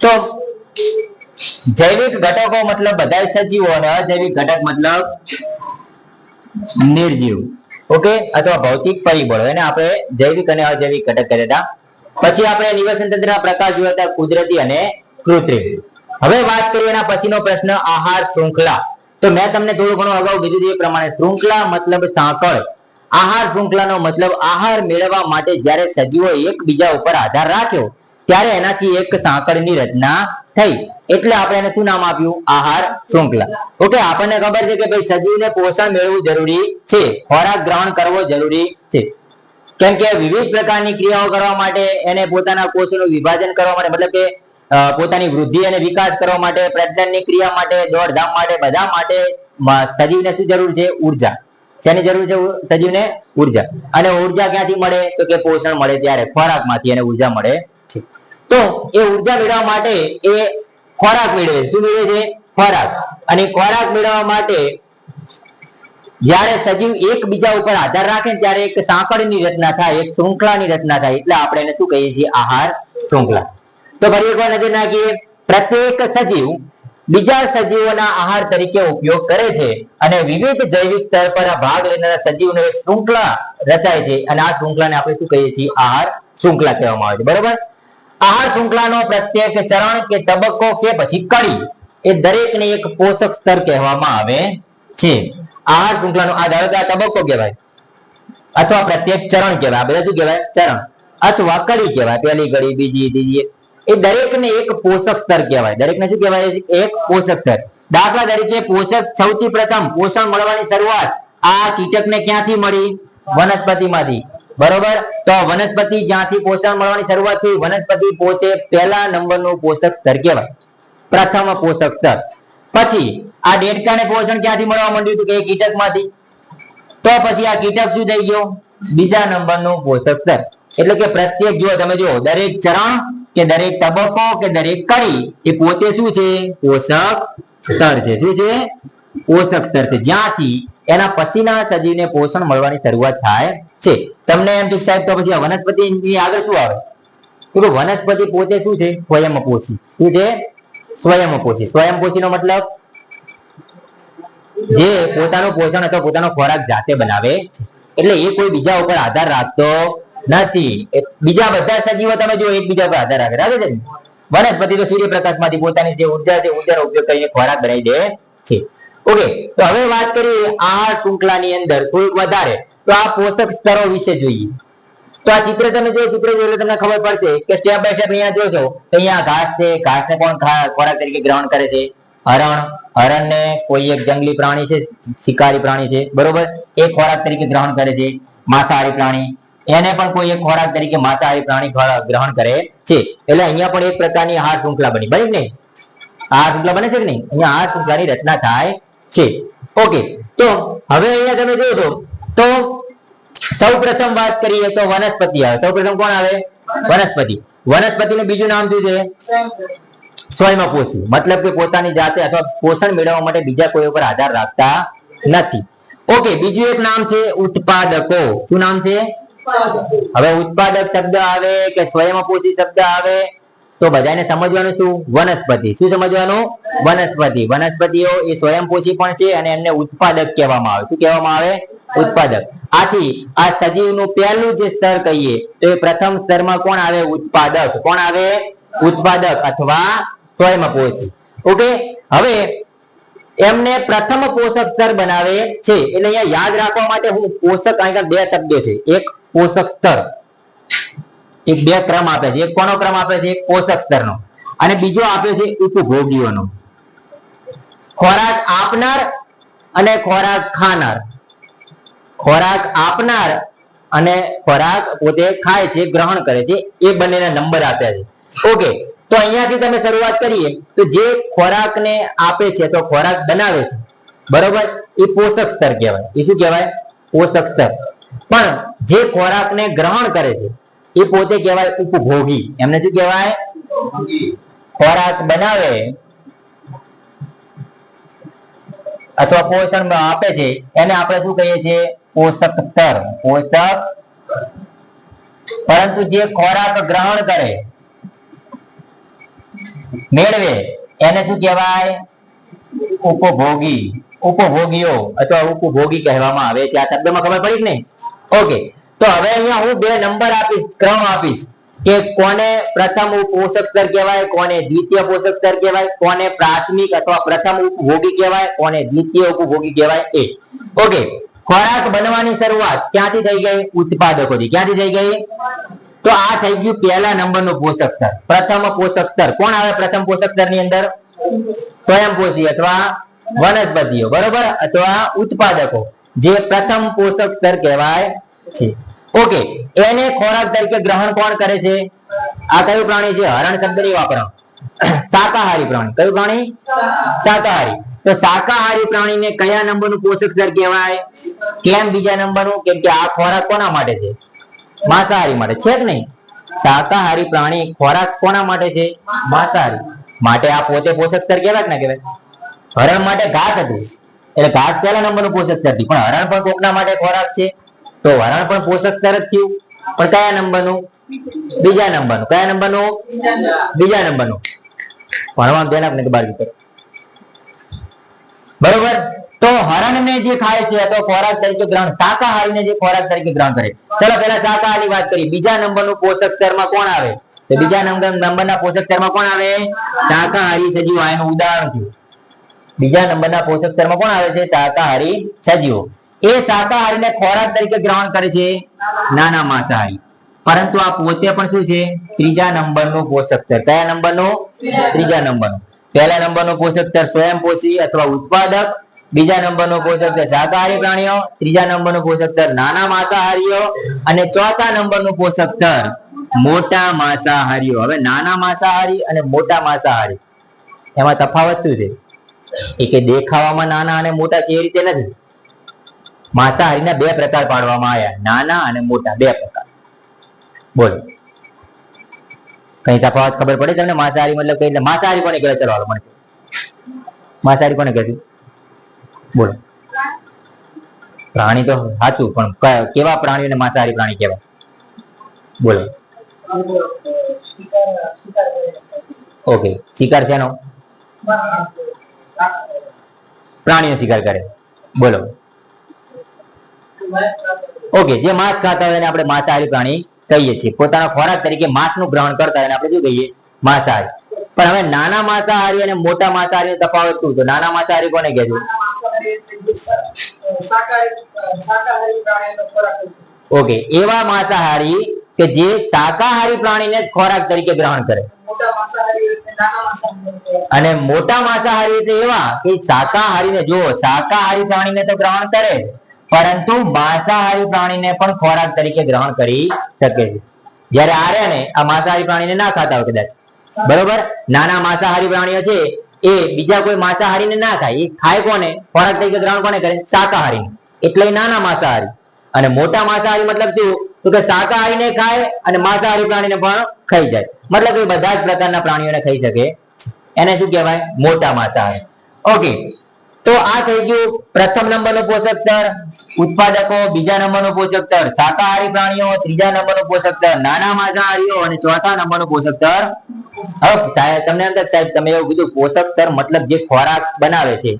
તો જૈવિક ઘટકો મતલબ બધા સજીવો અને અજૈવિક ઘટક મતલબ નિર્જીવ. ઓકે? અથવા ભૌતિક પરિબળો. એને આપણે જૈવિક અને અજૈવિક ઘટક કહેતા હતા. પછી આપણે નિવસન તંત્રના પ્રકાર જોયા હતા, કુદરતી અને કૃત્રિમ. હવે વાત કરીએ એના પછીનો પ્રશ્ન, આહાર, શૃંખલા. તો મેં તમને થોડું ઘણું અગાઉ કીધું એ પ્રમાણે શૃંખલા મતલબ સાંકળ. આહાર શૃંખલાનો મતલબ આહાર મેળવવા માટે જ્યારે સજીવો એકબીજા ઉપર આધાર રાખ્યો, ત્યારે એનાથી એક સાંકળની રચના થઈ. એટલે આપણે એને શું નામ આપ્યું? આહાર શૃંખલા. ઓકે, આપણને ખબર છે કે ભાઈ સજીવને પોષણ મેળવવું જરૂરી છે. ખોરાક ગ્રહણ કરવો જરૂરી છે. કેમ કે વિવિધ પ્રકારની ક્રિયાઓ કરવા માટે એને પોતાના કોષોનું વિભાજન કરવા માટે, મતલબ કે પોતાની વૃદ્ધિ અને વિકાસ કરવા માટે, પ્રજનનની ક્રિયા માટે, દોડધામ માટે, બધા માટે સજીવને શું જરૂર છે? ઊર્જા. શેની જરૂર છે સજીવને ઊર્જા. અને ઊર્જા ક્યાંથી મળે? તો કે પોષણ મળે ત્યારે ખોરાકમાંથી એને ઊર્જા મળે છે. તો એ ઊર્જા મેળવવા માટે એ ખોરાક મેળવે શું મેળવે છે? ખોરાક. અને ખોરાક મેળવવા માટે જ્યારે સજીવ એકબીજા ઉપર આધાર રાખે ને ત્યારે એક સાંકળની રચના થાય, એક શૃંખલાની રચના થાય, એટલે આપણે એને શું કહીએ છીએ? આહાર શૃંખલા. તો ફરી એકવાર નજર નાખીએ. પ્રત્યેક સજીવ બીજા સજીવોના આહાર તરીકે ઉપયોગ કરે છે અને વિવિધ જૈવિક સ્તર પર ભાગ લેનારા સજીવનો એક શૃંખલા રચાય છે. અને આ શૃંખલાને આપણે શું કહીએ છીએ? આહાર શૃંખલા કહેવામાં આવે છે. બરોબર? આહાર શૃંખલાનો પ્રત્યેક ચરણ કે તબક્કો કે પછી કડી એ દરેકને એક પોષક સ્તર કહેવામાં આવે છે. આહાર શૃંખલાનો આ ધારો કે આ તબક્કો કહેવાય. અથવા પ્રત્યેક ચરણ કહેવાય. આ બધા શું કહેવાય? ચરણ. અથવા કડી કહેવાય. પહેલી કડી, બીજી, ત્રીજી એ દરેકને એક પોષક સ્તર કહેવાય. દરેકને શું કહેવાય? એક પોષક સ્તર. દાખલા તરીકે પોષક સૌથી પ્રથમ પોષણ મળવાની શરૂઆત આ કીટકને ક્યાંથી મળી? વનસ્પતિમાંથી. બરોબર? તો વનસ્પતિ જ્યાંથી પોષણ મળવાની શરૂઆત થઈ, વનસ્પતિ પોતે પહેલા નંબરનું પોષક સ્તર કહેવાય. પ્રથમ પોષક સ્તર. પછી આ દેડકાને પોષણ ક્યાંથી મળવા માંડ્યું હતું કે કીટકમાંથી? તો પછી આ કીટક શું થઈ ગયો? બીજા નંબરનું પોષક સ્તર. એટલે કે પ્રત્યેક, જો તમે જો દરેક ચરણ કે દરેક તબક્કો કે દરેક કડી, એ પોતે શું છે? પોષક સ્તર છે. શું છે? પોષક સ્તર છે. જ્યાંથી એના પછીના સજીવને પોષણ મળવાની શરૂઆત થાય છે. તમને એમ કે સાહેબ, તો પછી આ વનસ્પતિ આગળ શું આવે? તો વનસ્પતિ પોતે શું છે? સ્વયંપોષી. શું છે? સ્વયંપોષી. સ્વયંપોષી નો મતલબ જે પોતાનું પોષણ અથવા પોતાનો ખોરાક જાતે બનાવે એટલે એ કોઈ બીજા ઉપર આધાર રાખતો નથી. બીજા બધા સજીવો તમે જો એકબીજા પર આધાર રાખે. રાખે છે ને? વનસ્પતિ તો સૂર્યપ્રકાશમાંથી પોતાની જે ઊર્જા છે, ઉર્જાનો ઉપયોગ કરીને ખોરાક બનાવી દે છે. ઓકે, તો હવે વાત કરીએ આહાર શૃંખલાની અંદર થોડુંક વધારે. તો આ પોષક સ્તરો વિશે જોઈએ. તો આ ચિત્ર તમે જો ચિત્ર જોયું એટલે તમને ખબર પડશે કે સ્ટેપ બાય સ્ટેપ અહીંયા જોશો, તો અહીંયા ઘાસ છે. ઘાસને કોણ ખોરાક તરીકે ગ્રહણ કરે છે? હરણ. હરણને કોઈ એક જંગલી પ્રાણી છે, શિકારી પ્રાણી છે. બરોબર? એ ખોરાક તરીકે ગ્રહણ કરે છે. માંસાહારી પ્રાણી. એને પણ કોઈ એક ખોરાક તરીકે માંસાહારી પ્રાણી ગ્રહણ કરે છે. એટલે અહીંયા પણ એક પ્રકારની આહાર શૃંખલા બની. બને નહીં? આહાર શૃંખલા બને છે કે નહીં? અહીંયા આહાર શૃંખલાની રચના થાય છે. ઓકે. તો હવે અહીંયા તમે જોશો તો સૌ પ્રથમ વાત કરીએ તો વનસ્પતિ આવે. સૌ પ્રથમ કોણ આવે? વનસ્પતિ. વનસ્પતિનું બીજું નામ શું છે? સ્વયંપોષી મતલબ કે પોતાની જાતે અથવા પોષણ મેળવવા માટે બીજા કોઈ ઉપર આધાર રાખતા નથી. ઓકે, બીજું એક નામ છે ઉત્પાદકો. શું નામ છે? હવે ઉત્પાદક શબ્દ આવે કે સ્વયંપોષી શબ્દ આવે, તો બધાને સમજવાનું શું? વનસ્પતિ. શું સમજવાનું? વનસ્પતિ. વનસ્પતિઓ એ સ્વયંપોષી પણ છે અને એમને ઉત્પાદક કહેવામાં આવે. શું કહેવામાં આવે? ઉત્પાદક. આથી આ સજીવનું પહેલું જે સ્તર કહીએ, તો એ પ્રથમ સ્તરમાં કોણ આવે? ઉત્પાદક. કોણ આવે? ઉત્પાદક અથવા સ્વયંપોષી ઓકે? હવે એમને પ્રથમ પોષક સ્તર બનાવે છે. એટલે અહીંયા યાદ રાખવા માટે હું પોષક અહીંયા બે શબ્દો છે. એક પોષક સ્તર. એક બે ક્રમ આપે છે. એક કોનો ક્રમ આપે છે? પોષક સ્તરનો. અને બીજો આપે છે ઉપભોગીઓનો. ખોરાક આપનાર અને ખોરાક ખાનાર. ખોરાક આપનાર અને ખોરાક પોતે ખાય છે, ગ્રહણ કરે છે. એ બંનેના નંબર આપ્યા છે. ઓકે તો અહીંયાથી તમે શરૂઆત કરીએ. તો જે ખોરાકને આપે છે, તો ખોરાક બનાવે છે. બરોબર? એ પોષક સ્તર કહેવાય. એ શું કહેવાય? પોષક સ્તર. પણ જે ખોરાકને ગ્રહણ કરે છે, એ પોતે કહેવાય ઉપભોગી. એમને શું કહેવાય? ખોરાક બનાવે અથવા પોષણ આપે છે, એને આપણે શું કહીએ છીએ? પોષક તર પોષક પરંતુ જે ખોરાક ગ્રહણ કરે, મેળવે, એને શું કહેવાય? ઉપભોગી. ઉપભોગીઓ અથવા ઉપભોગી કહેવામાં આવે છે. આ શબ્દમાં ખબર પડી કે નહીં? ઓકે. તો હવે અહીંયા હું બે નંબર આપીશ, ક્રમ આપીશ. કે કોને પ્રથમ પોષક સ્તર કહેવાય, કોને દ્વિતીય પોષક સ્તર કહેવાય, કોને પ્રાથમિક અથવા પ્રથમ ઉપભોગી કહેવાય, કોને દ્વિતીય ઉપભોગી કહેવાય એ. ઓકે. ખોરાક બનવાની શરૂઆત ક્યાંથી થઈ ગઈ? ઉત્પાદકોથી. ક્યાંથી થઈ ગઈ? તો આ થઈ ગયું પહેલા નંબરનું પોષક સ્તર. પ્રથમ પોષક સ્તર. કોણ આવે પ્રથમ પોષક સ્તરની અંદર? સ્વયંપોષી અથવા વનસ્પતિઓ. બરોબર? અથવા ઉત્પાદકો. જે પ્રથમ પોષક સ્તર કહેવાય છે. ઓકે એને ખોરાક તરીકે ગ્રહણ કોણ કરે છે? આ કયું પ્રાણી છે? હરણ શબ્દ નહીં વાપરવાનો શાકાહારી પ્રાણી. કયું પ્રાણી? શાકાહારી. તો શાકાહારી પ્રાણીને કયા નંબરનું પોષક સ્તર કહેવાય? કેમ બીજા નંબરનું? કેમ કે આ ખોરાક કોના માટે છે? માંસાહારી માટે. છે કે નહીં? શાકાહારી પ્રાણી ખોરાક કોના માટે છે? માંસાહારી. માટે આ પોતે પોષક સ્તર કહેવાય કે ના કહેવાય? હરણ માટે ઘાસ હતું. એટલે ઘાસ પહેલા નંબરનું પોષક સ્તર પણ હરણ પણ કોકના માટે ખોરાક છે? તો હરણ પણ પોષક જ થયું. પણ કયા નંબરનું બીજા નંબરનું કયા નંબરનું બીજા નંબરનું ભણવાનું ધ્યાન આપને બાર કરો બરોબર? તો હરણને જે ખાય છે તો ખોરાક તરીકે ગ્રહણ શાકાહારીને જે ખોરાક તરીકે ગ્રહણ કરે. ચલો, પહેલા શાકાહારી વાત કરી બીજા નંબરનું પોષક સ્તરમાં કોણ આવે? તો બીજા નંબર નંબરના પોષક સ્તરમાં કોણ આવે? શાકાહારી સજીવ આનું ઉદાહરણ થયું. બીજા નંબરના પોષક તત્વમાં કોણ આવે છે? શાકાહારી સજીવો. એ શાકાહારીને ખોરાક તરીકે ગ્રહણ કરે છે નાના માંસાહારી. પરંતુ આ પોતે પણ શું છે? ત્રીજા નંબરનું પોષક તત્વ કયા નંબરનું? ત્રીજા નંબરનું. પહેલા નંબરનું પોષક તત્વ સ્વયંપોષી અથવા ઉત્પાદક. બીજા નંબરનો પોષક તત્વ શાકાહારી પ્રાણીઓ. ત્રીજા નંબરનો પોષક તત્વ નાના માંસાહારીઓ. અને ચોથા નંબરનું પોષક તત્વ મોટા માંસાહારીઓ. હવે નાના માંસાહારી અને મોટા માંસાહારી. એમાં તફાવત શું છે? એ કે દેખાવામાં નાના અને મોટા છે એ રીતે નથી. માંસાહારીના બે પ્રકાર પાડવામાં આવ્યા. નાના અને મોટા, બે પ્રકાર. બોલો. કઈ તફાવત ખબર પડે તમને? માંસાહારી મતલબ કઈ? માંસાહારી કોને કહેવાય? ચલો હાલો મને માંસાહારી કોને કહેવાય? બોલો. પ્રાણી તો સાચું, પણ કેવા પ્રાણીઓને માંસાહારી પ્રાણી કહેવાય? બોલો. ઓકે. શિકાર છે પ્રાણીઓ શિકાર કરે. બોલો. ઓકે જે માંસ ખાતા હોય આપણે માંસાહારી પ્રાણી કહીએ છીએ. પોતાના ખોરાક તરીકે માંસનું ગ્રહણ કરતા હોય આપણે શું કહીએ? માંસાહારી. પણ હવે નાના માંસાહારી અને મોટા માંસાહારી તફાવત શું તો નાના માંસાહારી કોને કહેશું ઓકે એવા માંસાહારી કે જે શાકાહારી પ્રાણીને ખોરાક તરીકે ગ્રહણ કરે. અને મોટા માંસાહારી એટલે એવા કે શાકાહારીને જો શાકાહારી પ્રાણીને તો ગ્રહણ કરે, પરંતુ માંસાહારી પ્રાણીને પણ ખોરાક તરીકે ગ્રહણ કરી શકે છે. જ્યારે આરે ને આ માંસાહારી પ્રાણીને ના ખાતા હોય કદાચ. બરોબર? નાના માંસાહારી પ્રાણીઓ છે, એ બીજા કોઈ માંસાહારીને ના ખાય. એ ખાય કોને? ખોરાક તરીકે ગ્રહણ કોને કરે? શાકાહારી એટલે નાના માંસાહારી. અને મોટા માંસાહારી મતલબ શું? તો કે શાકાહારીને ખાય અને માંસાહારી પ્રાણીને પણ ખાઈ જાય. મતલબ એ બધા જ પ્રકારના પ્રાણીઓને ખાઈ શકે એને શું કહેવાય? મોટા માંસાહારી. ઓકે તો આ થઈ ગયું પ્રથમ નંબરનો પોષક સ્તર, ઉત્પાદકો બીજા નંબરનો પોષક સ્તર, શાકાહારી પ્રાણીઓ ત્રીજા નંબરનો પોષક સ્તર, નાના માંસાહારીઓ અને ચોથા નંબરનો પોષક સ્તર. હવે તમને અંદર સાહેબ, તમે એવું કીધું પોષક સ્તર મતલબ જે ખોરાક બનાવે છે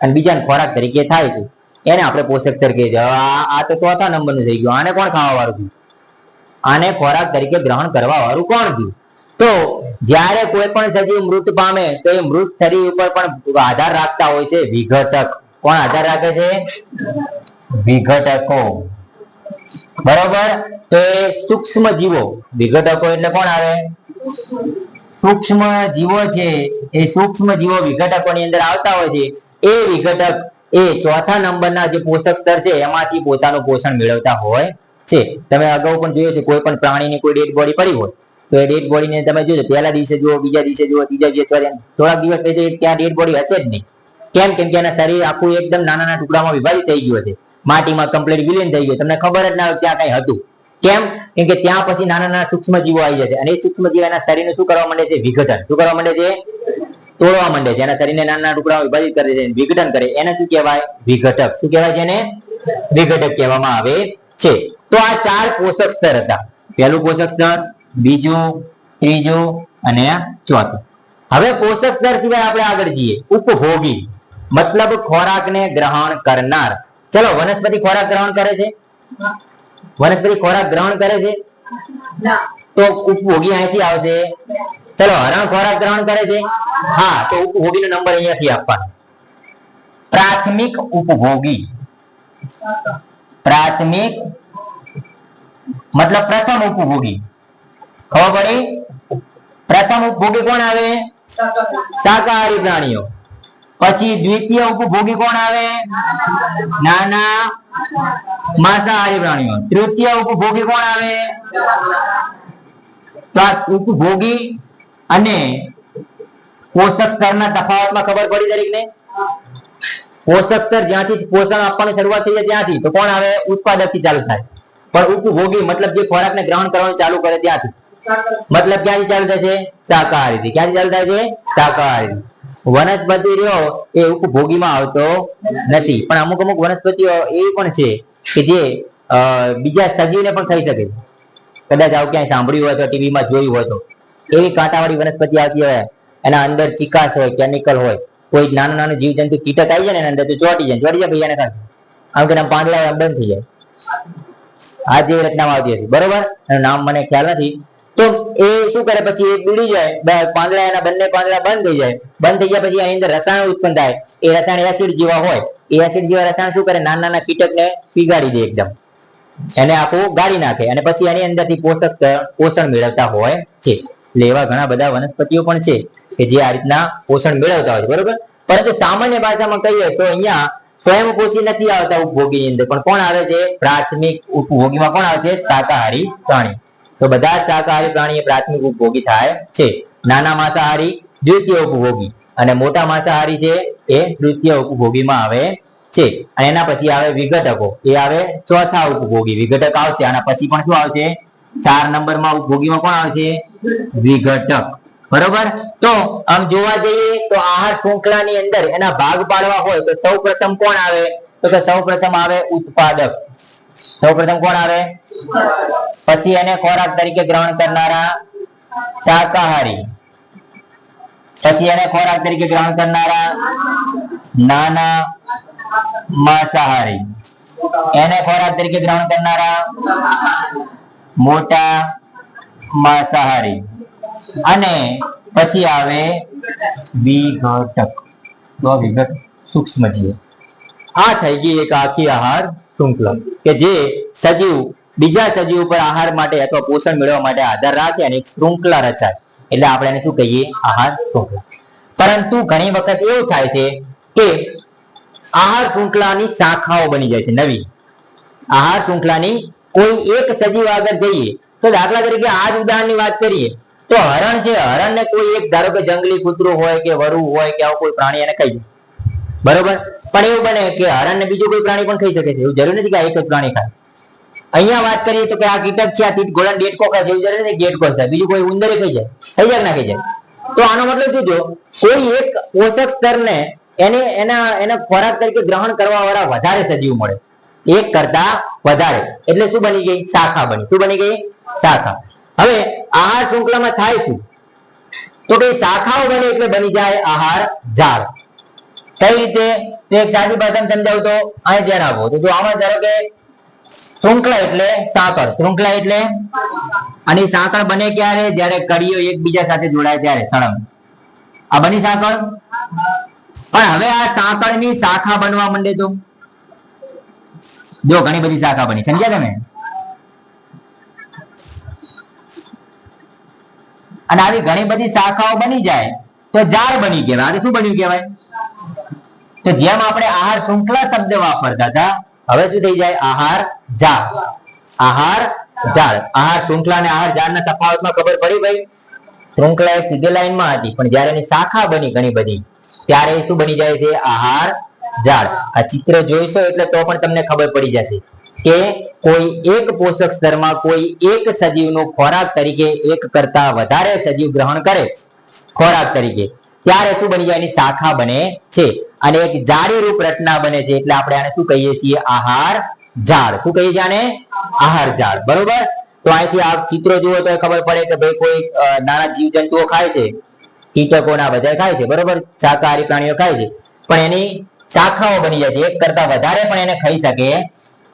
અને બીજાને ખોરાક તરીકે થાય છે. એને આપણે પોષક સ્તર કહીએ છીએ. આ તો ચોથા નંબરનું થઈ ગયું. આને કોણ ખાવા વાળું આને ખોરાક તરીકે ગ્રહણ કરવા વાળું કોણ થયું? તો જ્યારે કોઈ પણ સજીવ મૃત પામે તો એ મૃત શરીર ઉપર પણ આધાર રાખતા હોય છે વિઘટક. કોણ આધાર રાખે છે? વિઘટકો. બરોબર? તો એ સૂક્ષ્મ જીવો. વિઘટકો એટલે કોણ આવે? સૂક્ષ્મ જીવો છે. એ સૂક્ષ્મ જીવો વિઘટકોની અંદર આવતા હોય છે. એ વિઘટક એ ચોથા નંબરના જે પોષક સ્તર છે, એમાંથી પોતાનું પોષણ મેળવતા હોય છે. તમે અગાઉ પણ જોયું છે, કોઈ પણ પ્રાણીની કોઈ ડેડ બોડી પડી હોય, તો એ ડેડ બોડીને તમે જોજો, પહેલા દિવસે જુઓ, બીજા દિવસે જુઓ, ત્રીજા દિવસે થોડાક દિવસ પછી ત્યાં ડેડ બોડી હશે જ નહીં. કેમ? કેમ કે એના શરીર આખું એકદમ નાના નાના ટુકડામાં વિભાજિત થઈ ગયું છે માટીમાં કમ્પ્લીટ વિલીન થઈ ગયું. તમને ખબર જ ના હોય ત્યાં કઈ હતું. કેમ? કેમ કે ત્યાં પછી નાના નાના સૂક્ષ્મ જીવો આવી જશે. અને એ સૂક્ષ્મ જીવ એના શરીરને શું કરવા માંડે છે? વિઘટન. શું કરવા માંડે છે? તોડવા માંડે છે. એના શરીરને નાના નાના ટુકડામાં વિભાજિત કરે છે. વિઘટન કરે. એને શું કહેવાય? વિઘટક. શું કહેવાય છે એને વિઘટક કહેવામાં આવે છે. તો આ ચાર પોષક સ્તર હતા. પહેલું પોષક સ્તર બીજું ત્રીજું અને ચોથું. હવે પોષક સ્તર સિવાય આપણે આગળ જઈએ. ઉપભોગી મતલબ ખોરાકને ગ્રહણ કરનાર. ચલો વનસ્પતિ ખોરાક ગ્રહણ કરે છે? વનસ્પતિ ખોરાક ગ્રહણ કરે છે? તો ઉપભોગી અહીંથી આવશે. ચલો હરણ ખોરાક ગ્રહણ કરે છે? હા તો ઉપભોગીનો નંબર અહીંયાથી આપવાનો. પ્રાથમિક ઉપભોગી. પ્રાથમિક મતલબ પ્રથમ ઉપભોગી. ખબર પડી? પ્રથમ ઉપભોગી કોણ આવે? શાકાહારી પ્રાણીઓ. પછી દ્વિતીય ઉપભોગી કોણ આવે? નાના માંસાહારી પ્રાણીઓ. તૃતીય ઉપભોગી કોણ આવે? તો ઉપભોગી અને પોષક સ્તરના તફાવતમાં ખબર પડી દરેકને? પોષક સ્તર જ્યાંથી પોષણ આપવાની શરૂઆત થઈ જાય ત્યાંથી. તો કોણ આવે? ઉત્પાદકથી ચાલુ થાય. પણ ઉપભોગી મતલબ જે ખોરાકને ગ્રહણ કરવાનું ચાલુ કરે ત્યાંથી. મતલબ ક્યાંથી ચાલુ થાય છે? શાકાહારી ક્યાંથી ચાલુ થાય છે? શાકાહારી વનસ્પતિ રહ્યો એ ઉપભોગીમાં આવતો નથી. પણ અમુક અમુક વનસ્પતિઓ એવી પણ છે કે જે બીજા સજીવને પણ થઈ શકે. કદાચ આવું ક્યાંય સાંભળ્યું હોય તો ટીવીમાં જોયું હોય તો. એવી કાંટાવાળી વનસ્પતિ આવતી હોય, એના અંદર ચિકાસ હોય, કેમિકલ હોય, કોઈ નાનું નાનું જીવજંતુ કીટક આવી જાય ને એના અંદર ચોટી જાય ચોટી જાય એને કાંઈ આમ કે પાંદડા બંધ થઈ જાય. આ જે રચનામાં આવતી હતી. બરોબર? એનું નામ મને ખ્યાલ નથી. તો એ શું કરે? પછી એ બીડી જાય. પાંદડા એના બંને પાંદડા બંધ થઈ જાય. બંધ થઈ ગયા પછી એની અંદર રસાયણ ઉત્પન્ન થાય. એ રસાયણ એસિડ જેવા હોય. એ એસિડ જેવા રસાયણ શું કરે? નાના નાના કીટકને પીગાડી દે એકદમ. એને આખું ગાળી નાખે. અને પછી એની અંદરથી પોષક પોષણ મેળવતા હોય છે. એટલે એવા ઘણા બધા વનસ્પતિઓ પણ છે કે જે આ રીતના પોષણ મેળવતા હોય છે. બરોબર? પરંતુ સામાન્ય ભાષામાં કહીએ તો અહીંયા સ્વયંપોષી નથી આવતા ઉપભોગીની અંદર. પણ કોણ આવે છે? પ્રાથમિક ઉપભોગીમાં કોણ આવશે શાકાહારી પ્રાણી. તો બધા શાકાહારી પ્રાણી પ્રાથમિક ઉપભોગી થાય છે. નાના માંસાહારી દ્વિતીય ઉપભોગી. અને મોટા માંસાહારી છે એ તૃતીય ઉપભોગીમાં આવે છે. અને એના પછી આવે વિઘટકો. એ આવે ચોથા ઉપભોગી. વિઘટક આવશે. આના પછી પણ શું આવશે? ચાર નંબરમાં ઉપભોગીમાં કોણ આવશે? વિઘટક. બરોબર? તો આમ જોવા જઈએ તો આહાર શૃંખલાની અંદર એના ભાગ પાડવા હોય તો સૌ પ્રથમ કોણ આવે? તો કે સૌ પ્રથમ આવે ઉત્પાદક. સૌ પ્રથમ કોણ આવે? પછી એને ખોરાક તરીકે ગ્રહણ કરનારા શાકાહારી. પછી એને ખોરાક તરીકે ગ્રહણ કરનારા નાના માંસાહારી. એને ખોરાક તરીકે ગ્રહણ કરનારા મોટા માંસાહારી. અને પછી આવે વિઘટક. તો વિઘટ સૂક્ષ્મ જીવ. આ થઈ ગઈ એક આખી આહાર શૃંખલા, કે જે સજીવ, બીજા સજીવ ઉપર આહાર માટે અથવા પોષણ મેળવવા માટે આધાર રાખે અને એક શૃંખલા રચાય. એટલે આપણે એને શું કહીએ? આહાર શૃંખલા. પરંતુ ઘણી વખત એવું થાય છે કે આહાર શૃંખલાની શાખાઓ બની જાય છે નવી. આહાર શૃંખલાની કોઈ એક સજીવ આગળ જઈએ તો દાખલા તરીકે આ જ ઉદાહરણની વાત કરીએ. તો હરણ છે, હરણને કોઈ એક ધારો કે જંગલી કૂતરું હોય કે વરુ હોય કે આવું કોઈ પ્રાણી એને ખાઈ બરોબર? પણ એવું બને કે હરણને બીજું કોઈ પ્રાણી પણ ખાઈ શકે છે. એવું જરૂર નથી કે એક જ પ્રાણી ખાય. અહીંયા વાત કરીએ તો કે આ કીટક છે, આ કીટ ગોળા ડેટકો ખાય એવું જરૂર નથી ડેટકો થાય બીજું કોઈ ઉંદરે ખાઈ જાય. ખાઈ જાય ના ખાઈ જાય? તો આનો મતલબ શું થયો? કોઈ એક પોષક સ્તરને એને, એના એના ખોરાક તરીકે ગ્રહણ કરવા વાળા વધારે સજીવ મળે. એક કરતા વધારે. એટલે શું બની ગઈ? શાખા બની. શું બની ગઈ? શાખા. હવે આહાર શૃંખલામાં થાય શું? તો કઈ શાખાઓ બને એટલે બની જાય આહાર ઝાડ કઈ રીતે? એક સાદી ભાષામાં સમજાવું તો અહીં ધ્યાન આપો. તો જો આમાં ધારો કે શૃંખલા એટલે સાંકળ શૃંખલા એટલે અને સાંકળ બને ક્યારે? જ્યારે કડીઓ એકબીજા સાથે જોડાય ત્યારે, સળંગ. આ બની સાંકળ પણ હવે આ સાંકળની શાખા બનવા માંડે તો? જો ઘણી બધી શાખા બની. સમજ્યા તમે? અને આવી ઘણી બધી શાખાઓ બની જાય તો ઝાડ બની કહેવાય. આ શું બન્યું કહેવાય? તો જેમ આપણે આહાર શૃંખલા શબ્દ વાપરતા હતા, હવે શું થઈ જાય? આહાર ઝાડ આહાર ઝાડ આહાર શૃંખલા અને આહાર ઝાડના તફાવતમાં ખબર પડી ભાઈ શૃંખલા એક સીધી લાઈનમાં હતી, પણ જ્યારે એની શાખા બની ઘણી બધી, ત્યારે શું બની જાય છે? આહાર ઝાડ આ ચિત્ર જોઈશો એટલે તો પણ તમને ખબર પડી જશે. કે કોઈ એક પોષક સ્તરમાં કોઈ એક સજીવનો ખોરાક તરીકે એક કરતા વધારે સજીવ ગ્રહણ કરે. ખોરાક તરીકે. ત્યારે શું બની જાય? શાખા બને છે. અને એક જાળી રૂપ રચના બને છે. એટલે આપણે આને શું કહીએ છીએ? આહાર ઝાડ શું કહીએ છીએ આને? આહાર ઝાડ બરોબર? તો અહીંથી આ ચિત્રો જુઓ તો ખબર પડે કે ભાઈ કોઈ નાના નાના જીવજંતુઓ ખાય છે. કીટકોના બધા ખાય છે. બરોબર? શાકાહારી પ્રાણીઓ ખાય છે. પણ એની શાખાઓ બની જાય છે. એક કરતા વધારે પણ એને ખાઈ શકે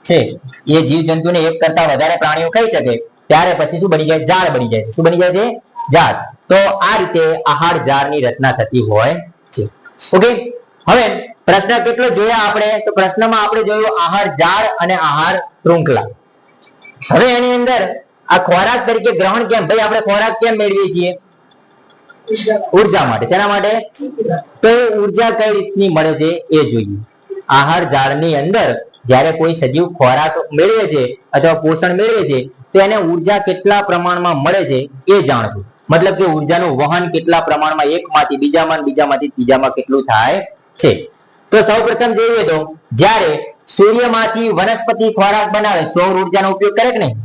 છે. એ જીવજંતુને એક કરતા વધારે પ્રાણીઓ ખાઈ શકે, ત્યારે પછી શું બની જાય? ઝાડ બની જાય શું બની જાય છે? ઝાડ. તો આ રીતે આહાર ઝાડની રચના થતી હોય છે. ઓકે? હવે પ્રશ્ન કેટલો જોયા આપણે? તો પ્રશ્નમાં આપણે જોયું આહાર ઝાડ અને આહાર શૃંખલા. હવે એની અંદર આ ખોરાક તરીકે ગ્રહણ કેમ? ભાઈ, આપણે ખોરાક કેમ મેળવીએ છીએ? ઊર્જા માટે. શેના માટે? તો એ ઊર્જા કઈ રીતની મળે છે? એ જોઈએ. આહાર ઝાડની અંદર જ્યારે કોઈ સજીવ ખોરાક મેળવે છે અથવા પોષણ મેળવે છે, તો એને ઊર્જા કેટલા પ્રમાણમાં મળે છે એ જાણવું મતલબ કે ઉર્જાનું વહન કેટલા પ્રમાણમાં એકમાંથી બીજામાં બીજામાંથી ત્રીજામાં કેટલું થાય છે. તો સૌપ્રથમ જોઈએ તો, જ્યારે સૂર્યમાંથી વનસ્પતિ ખોરાક બનાવે, સૌર ઉર્જાનો ઉપયોગ કરે કે નહીં?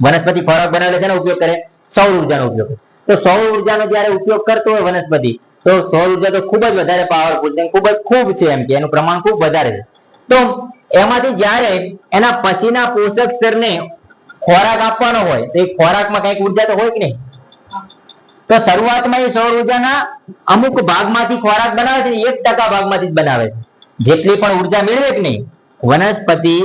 વનસ્પતિ ખોરાક બનાવે છે ઉપયોગ કરે? સૌર ઉર્જાનો ઉપયોગ. તો સૌર ઉર્જાનો જ્યારે ઉપયોગ કરતો હોય વનસ્પતિ, તો સૌર ઊર્જા તો ખૂબ જ વધારે પાવરફુલ છે ખૂબ જ ખૂબ છે એમ કે એનું પ્રમાણ ખૂબ વધારે છે. તો એમાંથી જ્યારે એના પછીના પોષક સ્તરને ખોરાક આપવાનો હોય, તો એ ખોરાકમાં કંઈક ઊર્જા તો હોય કે નહીં? તો શરૂઆતમાં એ સૌર ઉર્જાના અમુક ભાગમાંથી ખોરાક બનાવે છે એક ટકા ભાગમાંથી જ બનાવે છે. જેટલી પણ ઊર્જા મેળવે કે નહીં? વનસ્પતિ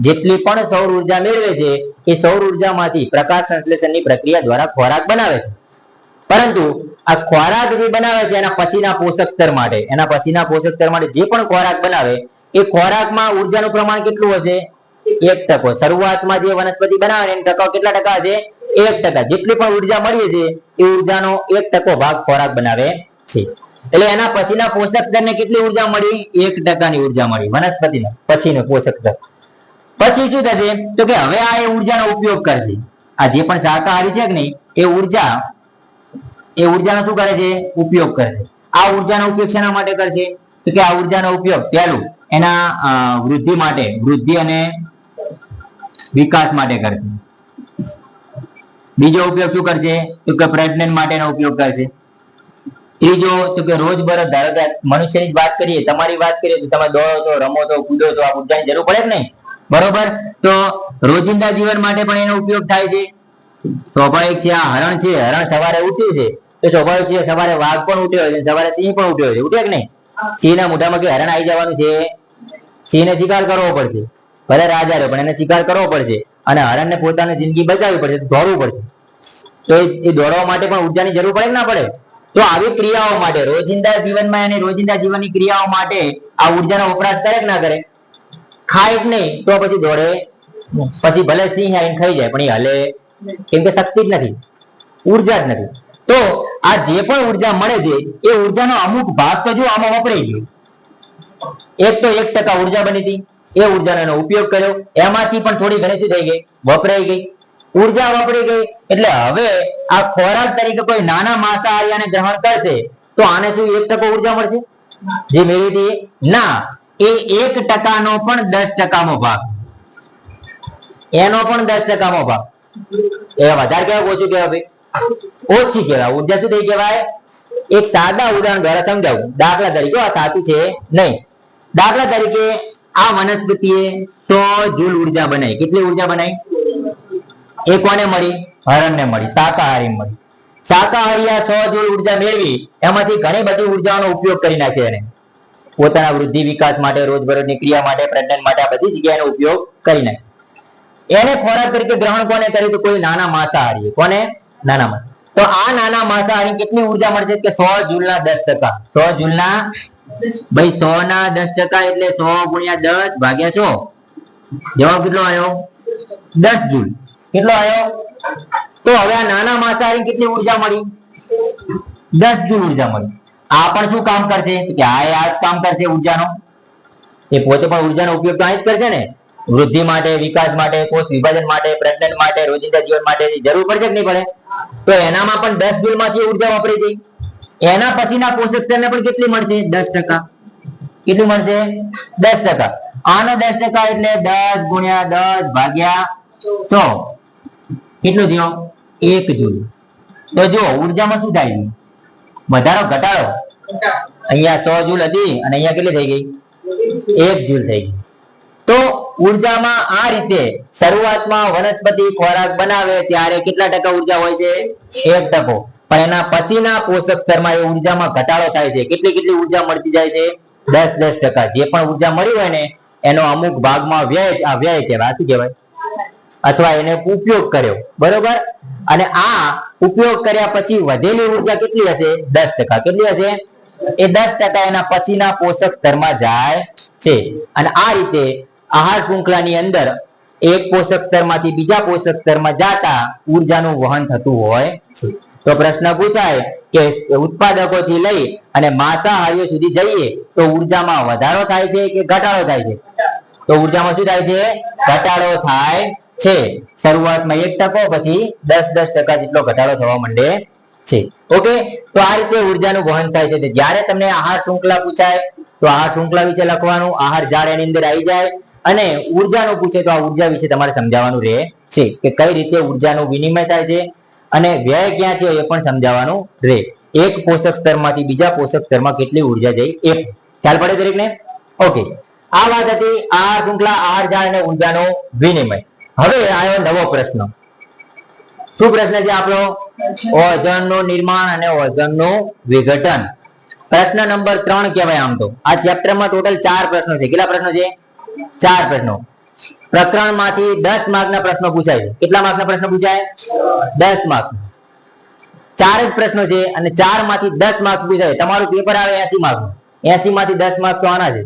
જેટલી પણ સૌર ઊર્જા મેળવે છે, એ સૌર ઉર્જામાંથી પ્રકાશ સંશ્લેષણની પ્રક્રિયા દ્વારા ખોરાક બનાવે છે. પરંતુ આ ખોરાક જે બનાવે છે એના પછીના પોષક સ્તર માટે, એના પછીના પોષક સ્તર માટે જે પણ ખોરાક બનાવે એ ખોરાકમાં ઉર્જાનું પ્રમાણ કેટલું હશે? એક ટકો. શરૂઆતમાં જે વનસ્પતિ બનાવે એનો ટકાઉ કેટલા ટકા હશે? એક ટકા. જેટલી પણ ઊર્જા મળી છે એ ઉર્જાનો એક ટકો ભાગ ખોરાક બનાવે છે. એટલે એના પછીના પોષક દરને કેટલી ઊર્જા મળી? એક ટકાની ઊર્જા મળી. વનસ્પતિને પછીનો પોષક દર પછી શું થશે? તો કે હવે આ એ ઉર્જાનો ઉપયોગ કરશે. આ જે પણ શાકાહારી છે કે નહીં, એ ઊર્જા, એ ઉર્જાનો શું કરે છે? ઉપયોગ કરે છે. આ ઉર્જાનો ઉપયોગ શેના માટે કરશે? તો કે આ ઉર્જાનો ઉપયોગ પહેલું એના વૃદ્ધિ માટે, વૃદ્ધિ અને વિકાસ માટે કરશે. બીજો ઉપયોગ શું કરશે? તો કે પ્રજનન માટેનો ઉપયોગ કરશે. ત્રીજો, તો કે રોજબરોજ ધારો કે મનુષ્યની વાત કરીએ, તમારી વાત કરીએ, તો તમે દોડો છો રમો તો, કૂદો છો આ ઉર્જાની જરૂર પડે કે નહીં? બરોબર? તો રોજિંદા જીવન માટે પણ એનો ઉપયોગ થાય છે. સ્વાભાવિક છે, આ હરણ છે, હરણ સવારે ઉઠ્યું છે. તો સ્વાભાવિક છે, સવારે વાઘ પણ ઉઠ્યો છે, સવારે સિંહ પણ ઉઠ્યો છે. ઉઠ્યા કે નહીં? સિંહના મોઢામાં કે હરણ આવી જવાનું છે? સિંહને શિકાર કરવો પડશે. ભલે રાજા રહ્યો, પણ એને શિકાર કરવો પડશે. અને હરણને પોતાની જિંદગી બચાવવી પડશે, દોડવું પડશે. તો એ દોડવા માટે પણ ઉર્જાની જરૂર પડે ના પડે? તો આવી ક્રિયાઓ માટે, રોજિંદા જીવનમાં અને રોજિંદા જીવનની ક્રિયાઓ માટે આ ઉર્જાનો વપરાશ કરે કે ના કરે? ખાય જ નહીં, તો પછી દોડે. પછી ભલે સિંહ આવીને ખાઈ જાય, પણ એ હલે. કેમ કે શક્તિ જ નથી. ઊર્જા જ નથી. તો આ જે પણ ઊર્જા મળે છે, એ ઉર્જાનો અમુક ભાગ તો જો આમાં વપરાઈ ગયો. એક તો એક ટકા ઊર્જા બની હતી, એ ઉર્જાનો એનો ઉપયોગ કર્યો, એમાંથી પણ થોડી ઘણી થઈ ગઈ? વપરાઈ ગઈ. ઊર્જા વપરાઈ ગઈ, એટલે હવે આ ખોરાક તરીકે કોઈ નાના માંસાહારી આને ગ્રહણ કરશે, તો આને શું એક ટકો ઊર્જા મળશે? જે મેળવી હતી ના, એ એક ટકાનો પણ દસ ટકાનો ભાગ. એનો પણ દસ ટકાનો ભાગ. એ વધારે કેવા ઓછું કેવા ભાઈ? ઓછી કહેવાય ઊર્જા શું થઈ કહેવાય? એક સાદા ઉદાહરણ દ્વારા સમજાવું. દાખલા તરીકે, આ સાચું છે નહીં. દાખલા તરીકે, આ વનસ્પતિએ સો જૂલ ઊર્જા બનાવી. કેટલી ઊર્જા બનાવી? એ કોને મળી? હરણને મળી. શાકાહારી મળી. શાકાહારી આ સો જૂલ ઊર્જા મેળવી, એમાંથી ઘણી બધી ઉર્જાઓનો ઉપયોગ કરી નાખ્યો એને. પોતાના વૃદ્ધિ વિકાસ માટે, રોજબરોજની ક્રિયા માટે, પ્રજનન માટે, આ બધી જગ્યાએનો ઉપયોગ કરી નાખ્યો એને ખોરાક તરીકે ગ્રહણ કોને કર્યું? કોઈ નાના માંસાહારી કોને? નાના માં તો આ નાના માંસાહારી કેટલી ઊર્જા મળશે કે સો જૂલના દસ ટકા? સો જૂલના? ભાઈ સો ના દસ ટકા એટલે સો ગુણ્યા દસ ભાગ્યા સો. જવાબ કેટલો આવ્યો? દસ જૂલ. કેટલો આવ્યો? તો હવે આ નાના માંસાહારી કેટલી ઊર્જા મળી? દસ જૂલ ઊર્જા મળી. આ પણ શું કામ કરશે? કે આ આ જ કામ કરશે ઉર્જાનો. એ પોતે પણ ઉર્જાનો ઉપયોગ તો અહીં જ કરશે ને. વૃદ્ધિ માટે, વિકાસ માટે, કોષ વિભાજન માટે, પ્રજનન માટે, રોજિંદા જીવન માટે જરૂર પડશે કે નહીં પડે? તો એનામાં પણ દસ જૂલમાંથી ઊર્જા વાપરી ગઈ. એના પછીના પોષક સ્તરને પણ કેટલી મળશે? દસ ટકા. કેટલી મળશે? દસ ટકા. આનો દસ ટકા એટલે દસ ગુણ્યા દસ ભાગ્યા સો. કેટલું થયો? એક જૂલ. તો જો ઉર્જામાં શું થાય વધારો ઘટાડો. અહીંયા સો જૂલ હતી અને અહીંયા કેટલી થઈ ગઈ? એક જૂલ થઈ ગઈ. ઉર્જામાં આ રીતે શરૂઆતમાં વનસ્પતિ ખોરાક બનાવે ત્યારે કેટલા ટકા ઊર્જા હોય છે? એક ટકો. પણ એના પછીના પોષક સ્તરમાં એ ઉર્જામાં ઘટાડો થાય છે. કેટલી કેટલી ઊર્જા મળતી જાય છે? દસ દસ ટકા. જે પણ ઊર્જા મળી હોય ને, એનો અમુક ભાગમાં વ્યય, આ વ્યય કહેવાય. શું કહેવાય? અથવા એને ઉપયોગ કર્યો. બરોબર? અને આ ઉપયોગ કર્યા પછી વધેલી ઊર્જા કેટલી હશે? દસ ટકા. કેટલી હશે? એ દસ ટકા એના પછીના પોષક સ્તરમાં જાય છે. અને આ રીતે આહાર શૃંખલાની અંદર એક પોષક સ્તરમાંથી બીજા પોષક સ્તરમાં જાતા ઉર્જાનું વહન થતું હોય છે. તો પ્રશ્ન પૂછાય કે ઉત્પાદકોથી લઈ અને માંસાહારીઓ સુધી જઈએ તો ઉર્જામાં વધારો થાય છે કે ઘટાડો થાય છે? તો ઉર્જામાં શું થાય છે? ઘટાડો થાય છે. શરૂઆતમાં એક ટકો, પછી દસ દસ ટકા જેટલો ઘટાડો થવા માંડે છે. ઓકે? તો આ રીતે ઉર્જાનું વહન થાય છે. જ્યારે તમને આહાર શૃંખલા પૂછાય, તો આહાર શૃંખલા વિશે લખવાનું, આહાર ઝાડ એની અંદર આવી જાય અને ઉર્જાનું પૂછે તો આ ઊર્જા વિશે તમારે સમજાવવાનું રહે છે કે કઈ રીતે ઉર્જાનું વિનિમય થાય છે અને વ્યય ક્યાંથી હોય એ પણ સમજાવવાનું રહે. એક પોષક સ્તરમાંથી બીજા પોષક સ્તરમાં કેટલી ઊર્જા જઈ એ ખ્યાલ પડે દરેકને? ઓકે. આ વાત હતી આહાર શૃંખલા, આહાર ઝાડ અને ઉર્જાનો વિનિમય. હવે આવ્યો નવો પ્રશ્ન. શું પ્રશ્ન છે આપણો? ઓઝોનનું નિર્માણ અને ઓઝોનનું વિઘટન. પ્રશ્ન નંબર ત્રણ કહેવાય આમ તો. આ ચેપ્ટરમાં ટોટલ ચાર પ્રશ્નો છે. કેટલા પ્રશ્નો છે? ચાર પ્રશ્નો. પ્રકરણમાંથી દસ માર્કના પ્રશ્નો પૂછાય છે. કેટલા માર્કના પ્રશ્નો પૂછાય? દસ માર્ક. ચાર જ પ્રશ્નો છે અને ચારમાંથી દસ માર્ક પૂછાય. તમારું પેપર આવે એસી માર્ક. એસી માંથી દસ માર્ક તો આના છે.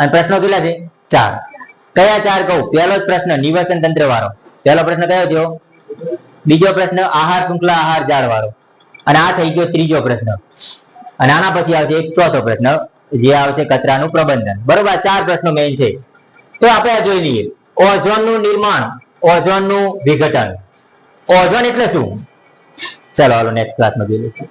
અને પ્રશ્નો કેટલા છે? ચાર. કયા ચાર કહું? પહેલો જ પ્રશ્ન, નિવસન તંત્ર વાળો. પહેલો પ્રશ્ન કયો થયો? બીજો પ્રશ્ન, આહાર શૃંખલા, આહાર ઝાડ વાળો. અને આ થઈ ગયો ત્રીજો પ્રશ્ન. અને આના પછી આવશે એક ચોથો પ્રશ્ન, જે આવશે કચરાનું પ્રબંધન. બરોબર? ચાર પ્રશ્નો મેઇન છે. તો આપણે આ જોઈ લઈએ. ઓઝોનનું નિર્માણ, ઓઝોનનું વિઘટન. ઓઝોન એટલે શું? ચલો, હાલો નેક્સ્ટ ક્લાસમાં જોઈ લઈશું